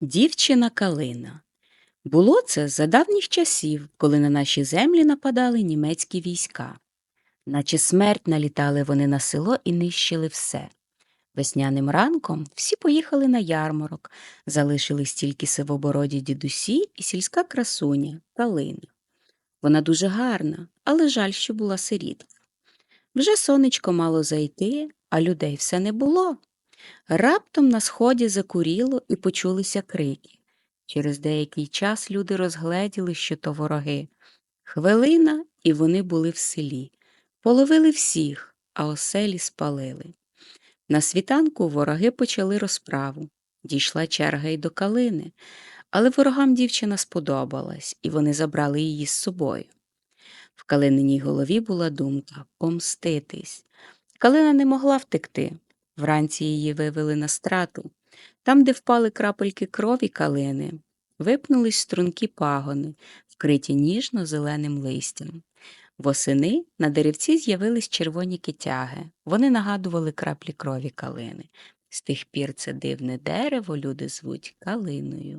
Дівчина Калина. Було це за давніх часів, коли на наші землі нападали німецькі війська. Наче смерть налітали вони на село і нищили все. Весняним ранком всі поїхали на ярмарок, залишились тільки сивобороді дідусі і сільська красуня Калина. Вона дуже гарна, але жаль, що була сирітка. Вже сонечко мало зайти, а людей все не було. Раптом на сході закуріло і почулися крики. Через деякий час люди розгледіли, що то вороги. Хвилина, і вони були в селі. Половили всіх, а оселі спалили. На світанку вороги почали розправу. Дійшла черга й до калини, але ворогам дівчина сподобалась, і вони забрали її з собою. В калининій голові була думка помститись. Калина не могла втекти. Вранці її вивели на страту. Там, де впали крапельки крові калини, випнулись струнки пагони, вкриті ніжно-зеленим листям. Восени на деревці з'явились червоні китяги. Вони нагадували краплі крові калини. З тих пір це дивне дерево люди звуть калиною.